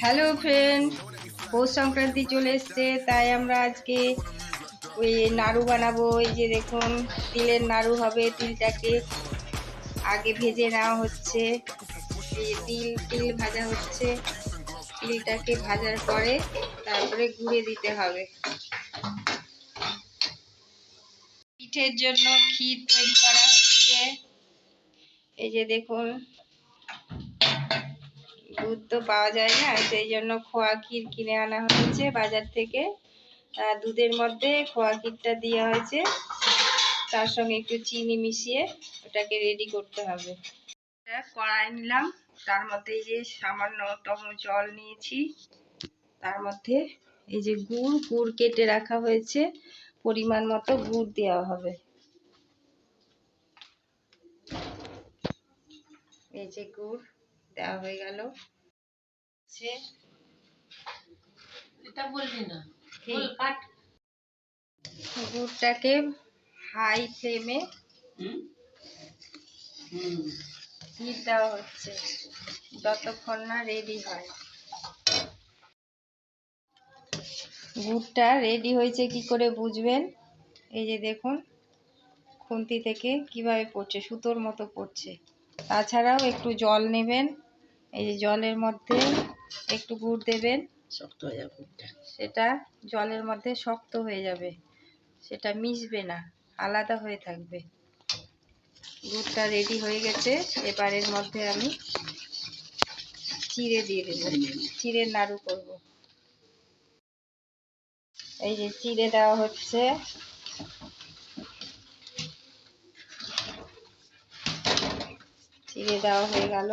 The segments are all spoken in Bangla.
হ্যালো ফ্রেন্ড পৌষ সংক্রান্তি চলে এসছে, তাই আমরা আজকে ওই নাড়ু বানাবো। এই যে দেখুন, তিলের নাড়ু হবে তিলটাকে। আগে ভেজে নেওয়া হচ্ছে। তিল তিল ভাজা হচ্ছে। তিলটাকে ভাজার পরে তারপরে গুঁড়ে দিতে হবে। পিঠের জন্য ক্ষীর তৈরি করা হচ্ছে। এই যে দেখুন দুধ তো পাওয়া যায় না, সেই জন্য খোয়া ক্ষীর কিনে আনা হয়েছে বাজার থেকে। দুধের মধ্যে খোয়া ক্ষীরটা দেওয়া হয়েছে। তার সঙ্গে একটু চিনি মিশিয়ে ওটাকে রেডি করতে হবে। কড়াই নিলাম, তার মধ্যে এই যে সামান্যতম জল নিয়েছি। তার মধ্যে এই যে গুড় গুড় কেটে রাখা হয়েছে। পরিমাণ মতো গুড় দেওয়া হবে। এই যে গুড়। দেওয়া হয়ে গেল সে এটা বলবি না? বল কাট গুড়টাকে হাই ফ্লেমে হিট দেওয়া হচ্ছে যতক্ষণ না রেডি হয় গুড়টা রেডি হয়েছে কি করে বুঝবেন এই যে দেখুন খুন্তি থেকে কীভাবে পড়ছে সুতোর মতো পড়ছে তাছাড়াও একটু জল নেবেন এই যে জলের মধ্যে একটু গুড় দেবেন। শক্ত হয়ে যাবে সেটা জলের মধ্যে শক্ত হয়ে যাবে। সেটা মিশবে না আলাদা হয়ে থাকবে। গুড়টা রেডি হয়ে গেছে। এবারের মধ্যে আমি চিড়ে দিয়ে দেবো। চিড়ে নাড়ু করব। এই যে চিড়ে দেওয়া হচ্ছে। চিড়ে দেওয়া হয়ে গেল।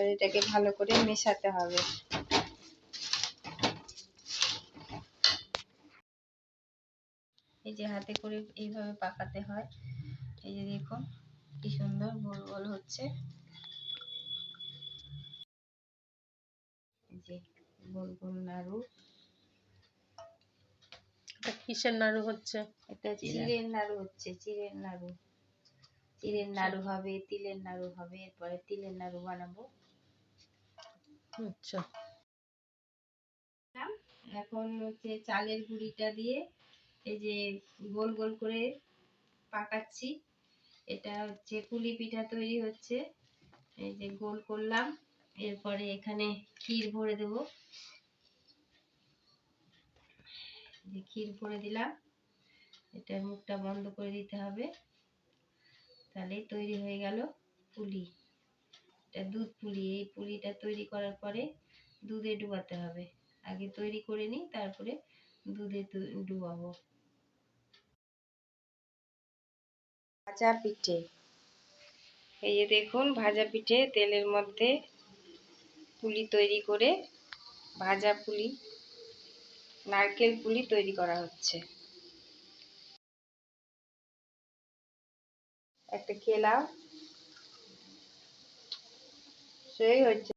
এবার এটাকে ভালো করে মেশাতে হবে। এই যে হাতে করে এইভাবে পাকাতে হয়। এই যে দেখুন কি সুন্দর গোল গোল হচ্ছে। যে গোল গোল নাড়ু। এটা কিসের নাড়ু হচ্ছে? এটা চিড়ের নাড়ু হচ্ছে চিড়ের নাড়ু। চিড়ের নাড়ু হবে তিলের নাড়ু হবে এরপরে তিলের নাড়ু বানাবো। আচ্ছা। এখন হচ্ছে চালের গুঁড়িটা দিয়ে এই যে গোল গোল করে পাকাচ্ছি। এটা হচ্ছে পুলি পিঠা তৈরি হচ্ছে। এই যে গোল করলাম। এরপরে এখানে ক্ষীর ভরে দেব। ক্ষীর ভরে দিলাম। এটা মুখটা বন্ধ করে দিতে হবে। তাহলেই তৈরি হয়ে গেল পুলি দুধ পুলি এই পুলিটা তৈরি করার পরে দুধে ডুবাতে হবে। আগে তৈরি করে নিই, তারপরে দুধে ডুবাবো। ভাজা পিঠে। এই যে দেখুন, ভাজা পিঠে তেলের মধ্যে পুলি তৈরি করে ভাজা পুলি, নারকেল পুলি তৈরি করা হচ্ছে। একটা খেলাম সেই হচ্ছে